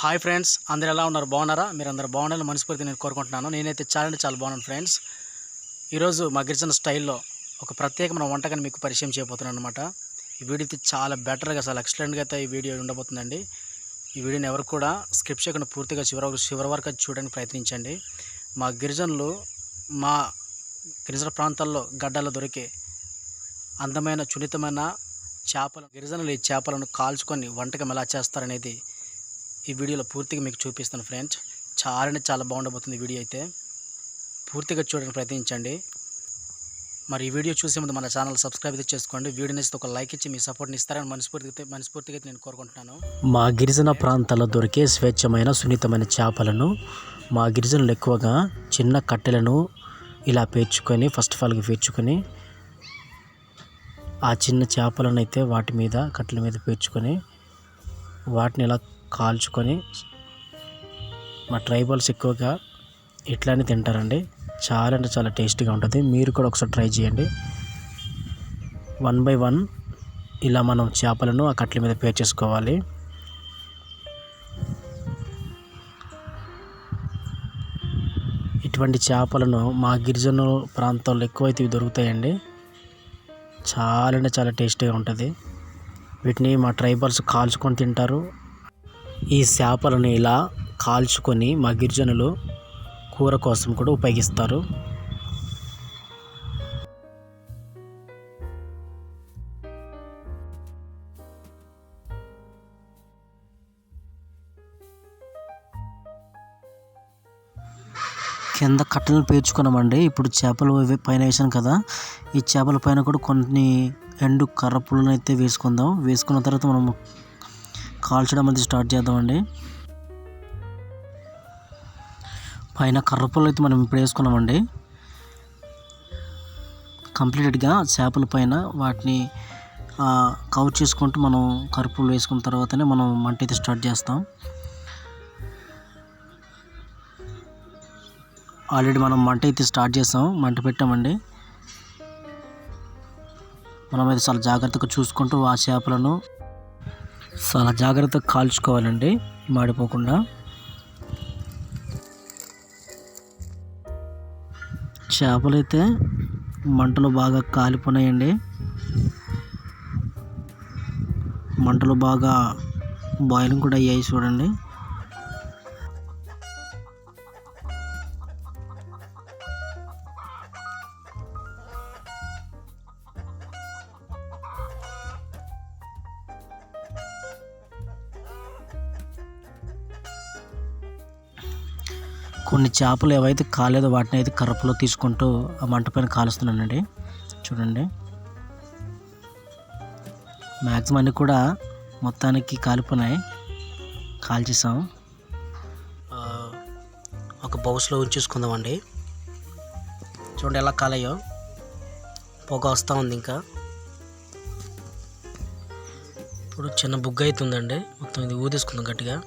Hi friends అందరు ఎలా ఉన్నారు? బాగున్నారా? మీరు అందరు బాగుండాలని మనస్ఫూర్తి నేను కోరుకుంటున్నాను. నేనైతే చాలా అంటే చాలా బాగున్నాను ఫ్రెండ్స్. ఈరోజు మా గిరిజన స్టైల్లో ఒక ప్రత్యేకమైన వంటకాన్ని మీకు పరిచయం చేయబోతున్నాను అనమాట ఈ వీడియో అయితే చాలా బెటర్గా చాలా ఎక్సలెంట్గా అయితే ఈ వీడియో ఉండబోతుందండి. ఈ వీడియోని ఎవరు కూడా స్క్రిప్ట్ చేయకుండా పూర్తిగా చివరి చివరి వరకు చూడడానికి ప్రయత్నించండి. మా గిరిజనులు మా గిరిజన ప్రాంతాల్లో గడ్డల్లో దొరికే అందమైన సున్నితమైన చేపలు గిరిజనులు ఈ చేపలను కాల్చుకొని వంటకం ఎలా చేస్తారనేది ఈ వీడియోలో పూర్తిగా మీకు చూపిస్తాను ఫ్రెండ్స్. చాలా అంటే చాలా బాగుండబోతుంది వీడియో అయితే. పూర్తిగా చూడడానికి ప్రయత్నించండి. మరి ఈ వీడియో చూసే ముందు మన ఛానల్ సబ్స్క్రైబ్ అయితే చేసుకోండి. వీడియో నచ్చితే ఒక లైక్ ఇచ్చి మీ సపోర్ట్ని ఇస్తారని మనస్ఫూర్తిగా మనస్ఫూర్తిగా అయితే నేను కోరుకుంటున్నాను. మా గిరిజన ప్రాంతాల్లో దొరికే స్వేచ్ఛమైన సున్నితమైన చేపలను మా గిరిజనులు ఎక్కువగా చిన్న కట్టెలను ఇలా పేర్చుకొని ఫస్ట్ ఆఫ్ ఆల్గా పేర్చుకొని ఆ చిన్న చేపలను అయితే వాటి మీద కట్టెల మీద పేర్చుకొని వాటిని ఇలా కాల్చుకొని మా ట్రైబల్స్ ఎక్కువగా ఇట్లానే తింటారండి. చాలా అంటే చాలా టేస్టీగా ఉంటుంది. మీరు కూడా ఒకసారి ట్రై చేయండి. వన్ బై వన్ ఇలా మనం చేపలను ఆ కట్ల మీద పే చేసుకోవాలి. ఇటువంటి చేపలను మా గిరిజన ప్రాంతాల్లో ఎక్కువైతే ఇవి దొరుకుతాయండి. చాలా అంటే చాలా టేస్టీగా ఉంటుంది. వీటిని మా ట్రైబల్స్ కాల్చుకొని తింటారు. ఈ చేపలను ఇలా కాల్చుకొని మా గిరిజనులు కూర కోసం కూడా ఉపయోగిస్తారు. కింద కట్టెలను పేర్చుకున్నామండి. ఇప్పుడు చేపలు పైన వేసాను కదా. ఈ చేపల పైన కూడా కొన్ని ఎండు కర్రపులను అయితే వేసుకుందాం. వేసుకున్న తర్వాత మనం కాల్చడం అనేది స్టార్ట్ చేద్దామండి. పైన కర్రపుల్లు అయితే మనం ఇప్పుడు వేసుకున్నామండి. కంప్లీట్గా చేపల పైన వాటిని కవర్ చేసుకుంటూ మనం కర్రపుల్లు వేసుకున్న తర్వాతనే మనం మంట అయితే స్టార్ట్ చేస్తాం. ఆల్రెడీ మనం మంట అయితే స్టార్ట్ చేస్తాం మంట పెట్టామండి. మనం అయితే చాలా జాగ్రత్తగా చూసుకుంటూ ఆ చేపలను చాలా జాగ్రత్తగా కాల్చుకోవాలండి మాడిపోకుండా. చేపలు అయితే మంటలు బాగా కాలిపోయినాయండి మంటలు బాగా బాయిలింగ్ కూడా అయ్యాయి చూడండి. కొన్ని చేపలు ఏవైతే కాలేదో వాటిని అయితే కర్రపులో తీసుకుంటూ ఆ మంట పైన కాలుస్తున్నానండి. చూడండి. మ్యాక్సిమం అన్నీ కూడా మొత్తానికి కాలిపోయినాయి కాల్చేసాం. ఒక బౌస్లో ఉంచేసుకుందామండి. చూడండి ఎలా కాలయ్యో పొగ వస్తూ ఉంది ఇంకా. ఇప్పుడు చిన్న బుగ్గ అవుతుందండి మొత్తం ఇది ఊదేసుకుందాం గట్టిగా.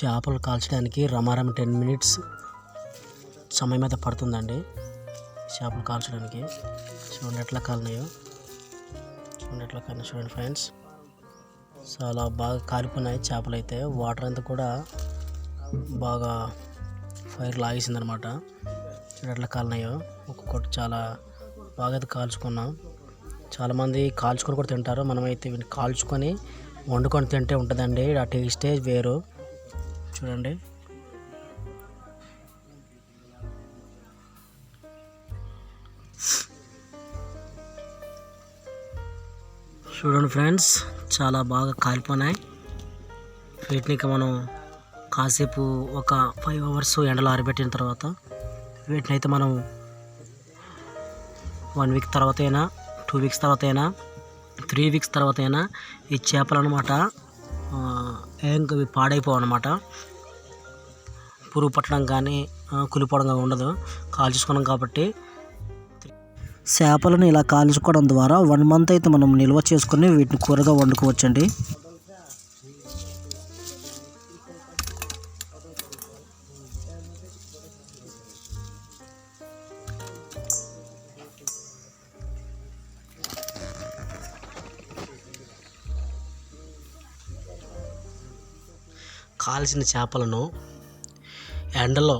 చేపలు కాల్చడానికి రమారం టెన్ మినిట్స్ సమయం అయితే పడుతుందండి. చేపలు కాల్చడానికి. చూడండి ఎట్లా కాలినాయో. చూడండి ఎట్లా కాలినా చూడండి ఫ్రెండ్స్ చాలా బాగా కాలిపోయినాయి చేపలు అయితే. వాటర్ అంతా కూడా బాగా ఫైర్ లాగేసిందనమాట చూడండి ఎట్లా కాలినాయో. ఒక్కొక్కటి చాలా బాగా అయితే కాల్చుకున్నాం. చాలామంది కాల్చుకొని కూడా తింటారు. మనమైతే వీటిని కాల్చుకొని వండుకొని తింటే ఉంటుందండి. ఆ టేస్టే వేరు. చూడండి. చూడండి ఫ్రెండ్స్ చాలా బాగా కాలిపోయినాయి వీటిని మనం కాసేపు ఒక ఫైవ్ అవర్స్ ఎండలో ఆరబెట్టిన తర్వాత వీటిని అయితే మనం వన్ వీక్ తర్వాత అయినా టూ వీక్స్ తర్వాత అయినా త్రీ వీక్స్ తర్వాత అయినా ఈ చేపలు అనమాట ఏం ఇవి పాడైపోవు అనమాట పురుగు పట్టడం కానీ కులిపోవడం కానీ ఉండదు. కాల్చుకోవడం కాబట్టి. చేపలను ఇలా కాల్చుకోవడం ద్వారా వన్ మంత్ అయితే మనం నిల్వ చేసుకుని వీటిని కూరగా వండుకోవచ్చండి. కాల్చిన చేపలను ఎండలో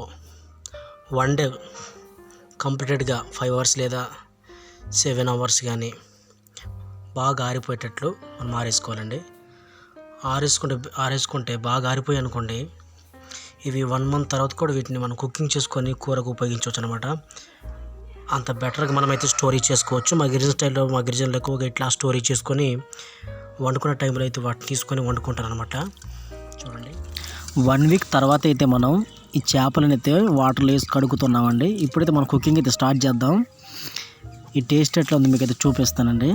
వన్ డే కంప్లీటెడ్గా ఫైవ్ అవర్స్ లేదా సెవెన్ అవర్స్ కానీ బాగా ఆరిపోయేటట్లు మనం ఆరేసుకోవాలండి. ఆరేసుకుంటే ఆరేసుకుంటే బాగా ఆరిపోయి అనుకోండి ఇవి వన్ మంత్ తర్వాత కూడా వీటిని మనం కుకింగ్ చేసుకొని కూరకు ఉపయోగించవచ్చు అనమాట అంత బెటర్గా మనమైతే స్టోరేజ్ చేసుకోవచ్చు. మా గిరిజన స్టైల్లో మా గిరిజనలు ఎక్కువగా ఇట్లా స్టోరేజ్ చేసుకొని వండుకునే టైంలో అయితే వాటిని తీసుకొని వండుకుంటారు అనమాట వన్ వీక్ తర్వాత అయితే మనం ఈ చేపలను అయితే వాటర్లో వేసి కడుగుతున్నామండి. ఇప్పుడైతే మనం కుకింగ్ అయితే స్టార్ట్ చేద్దాం. ఈ టేస్ట్ ఎట్లా ఉంది మీకు అయితే చూపిస్తానండి.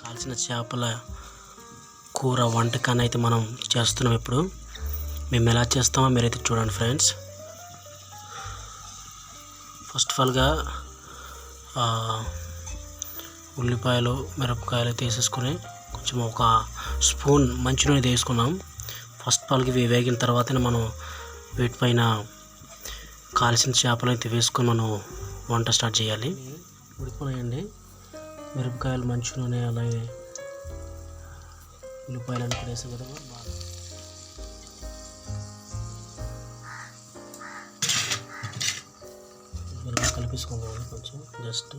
కాల్చిన చేపల కూర వంటకాన్ని అయితే మనం చేస్తున్నాం ఇప్పుడు. మేము ఎలా చేస్తామో మీరైతే చూడండి ఫ్రెండ్స్ ఫస్ట్ ఆఫ్ ఆల్గా ఉల్లిపాయలు మిరపకాయలు తీసేసుకొని కొంచెం ఒక స్పూన్ మంచి నూనె వేసుకున్నాం ఫస్ట్ పాలకి ఇవి వేగిన తర్వాతనే మనం వీటిపైన కాల్చిన చేపలు అయితే వేసుకొని మనం వంట స్టార్ట్ చేయాలి. ఉడిపోయాయండి మిరపకాయలు మంచి నూనె అలాగే ఉల్లిపాయలు అని కూడా వేసాం కదా బాగా కొంచెం. జస్ట్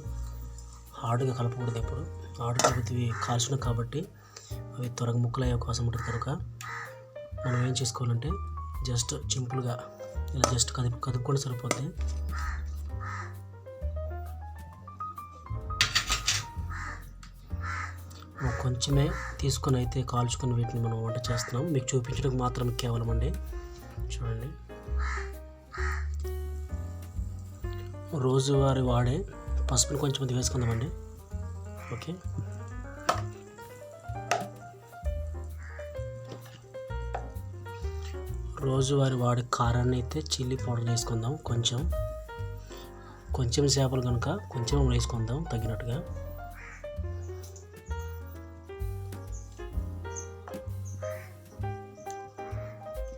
హార్డ్గా కలపకూడదు ఎప్పుడు. హార్డ్ కలిపితే ఇవి కాల్చిన కాబట్టి అవి త్వరగా ముక్కలు అయ్యే అవకాశం ఉంటుంది కనుక మనం ఏం చేసుకోవాలంటే జస్ట్ సింపుల్గా ఇలా జస్ట్ కదుపు కదుపుకొని సరిపోద్ది. కొంచెమే తీసుకొని అయితే కాల్చుకొని వీటిని మనం వంట చేస్తున్నాం. మీకు చూపించడానికి మాత్రం కేవలం అండి. చూడండి. రోజువారి వాడే పసుపుని కొంచెం అది వేసుకుందామండి. ఓకే. రోజువారి వాడే కారాన్ని అయితే చిల్లీ పౌడర్ వేసుకుందాం కొంచెం. కొంచెం చేపలు కనుక కొంచెం వేసుకుందాం తగినట్టుగా.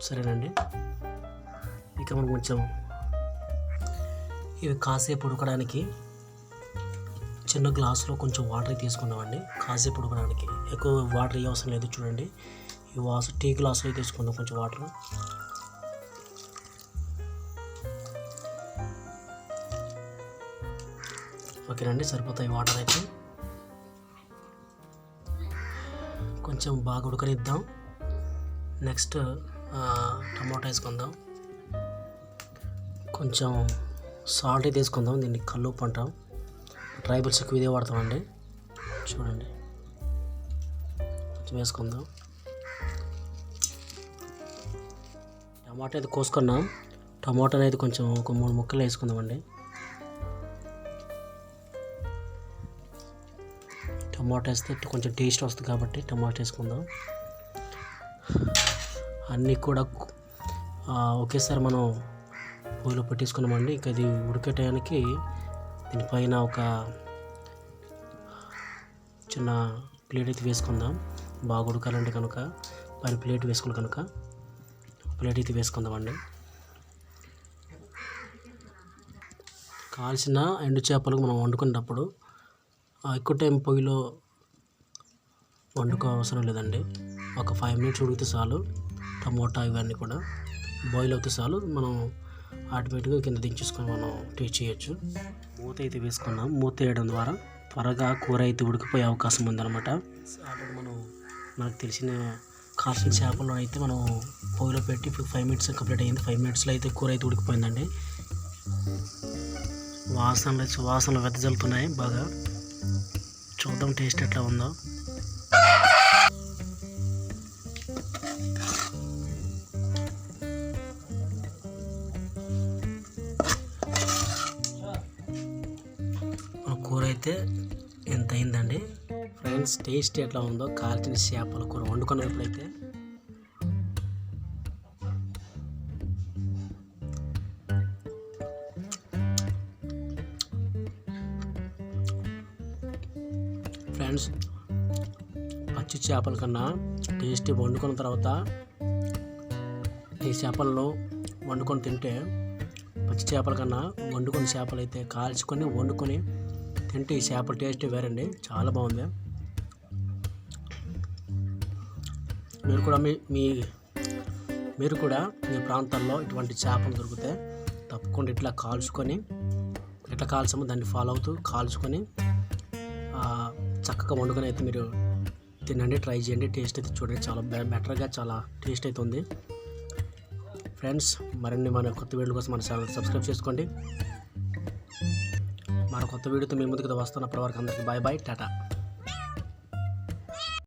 సరేనండి. ఇక మనం కొంచెం ఇవి కాసేపు ఉడకడానికి చిన్న గ్లాస్లో కొంచెం వాటర్ తీసుకున్నామండి. కాసేపు ఉడకడానికి. ఎక్కువ వాటర్ ఏ అవసరం లేదు చూడండి. ఈ వాసు టీ గ్లాస్లో తీసుకుందాం కొంచెం వాటర్. ఓకేనండి సరిపోతాయి వాటర్ అయితే. కొంచెం బాగా ఉడకనిద్దాం. నెక్స్ట్ టమాటా వేసుకుందాం. కొంచెం సాల్ట్ తీసుకుందాం. దీన్ని కల్లుపు అంటాం. ట్రైబల్స్ ఎక్కువ ఇదే వాడతామండి చూడండి. కొంచెం వేసుకుందాం. టమాటా అయితే కోసుకున్నాం. టమాటా అనేది కొంచెం ఒక మూడు ముక్కలు వేసుకుందామండి. టమాటా వేస్తే కొంచెం టేస్ట్ వస్తుంది కాబట్టి టమాటా వేసుకుందాం. అన్నీ కూడా ఒకేసారి మనం పొయ్యిలో పెట్టేసుకున్నామండి. ఇంకా ఇది ఉడికే టయానికి దీనిపైన ఒక చిన్న ప్లేట్ అయితే వేసుకుందాం. బాగా ఉడకాలంటే కనుక. పైన ప్లేట్ వేసుకోవాలి కనుక. ప్లేట్ అయితే వేసుకుందామండి. కాల్చిన ఎండు చేపలు మనం వండుకునేటప్పుడు ఆ, ఎక్కువ టైం పొయ్యిలో వండుకో అవసరం లేదండి. ఒక ఫైవ్ మినిట్స్ ఉడికితే చాలు. టమోటా ఇవన్నీ కూడా బాయిల్ అవుతే చాలు. మనం ఆటోమేటిక్గా కింద దించేసుకొని మనం టేస్ట్ చేయొచ్చు. మూత అయితే వేసుకున్నాం. మూత వేయడం ద్వారా త్వరగా కూర అయితే ఉడికిపోయే అవకాశం ఉందన్నమాట. ఆల్రెడీ మనం మనకు తెలిసిన కాల్చిన చేపలు అయితే మనం పొయ్యిలో పెట్టి ఇప్పుడు ఫైవ్ మినిట్స్ కంప్లీట్ అయ్యింది ఫైవ్ మినిట్స్లో అయితే కూర అయితే ఉడికిపోయిందండి. వాసనలు వాసనలు వెదజల్లుతున్నాయి బాగా. చూద్దాం టేస్ట్ ఎట్లా ఉందో. ఎంత అయిందండి ఫ్రెండ్స్ టేస్ట్ ఎట్లా ఉందో కాల్చిన చేపల కూర వండుకున్నప్పుడైతే. ఫ్రెండ్స్ పచ్చి చేపల కన్నా టేస్ట్ వండుకున్న తర్వాత ఈ చేపలను వండుకొని తింటే పచ్చి చేపల కన్నా వండుకొని చేపలు అయితే కాల్చుకొని వండుకొని తింటే ఈ చేపల టేస్ట్ వేరండి. చాలా బాగుంది. మీరు కూడా మీ మీ మీరు కూడా మీ ప్రాంతాల్లో ఇటువంటి చేపలు దొరికితే తప్పకుండా ఇట్లా కాల్చుకొని ఎట్లా కాల్చామో దాన్ని ఫాలో అవుతూ కాల్చుకొని చక్కగా వండుకొని అయితే మీరు తినండి ట్రై చేయండి. టేస్ట్ అయితే చూడండి. చాలా బె- బెటర్గా చాలా టేస్ట్ అయితే ఉంది. ఫ్రెండ్స్ మరిన్ని మన కొత్త వీడియో కోసం మన ఛానల్ సబ్స్క్రైబ్ చేసుకోండి. మన కొత్త వీడియోతో మీ ముందుకు వస్తున్నప్పటి వరకు అందరికీ బాయ్ బాయ్ టాటా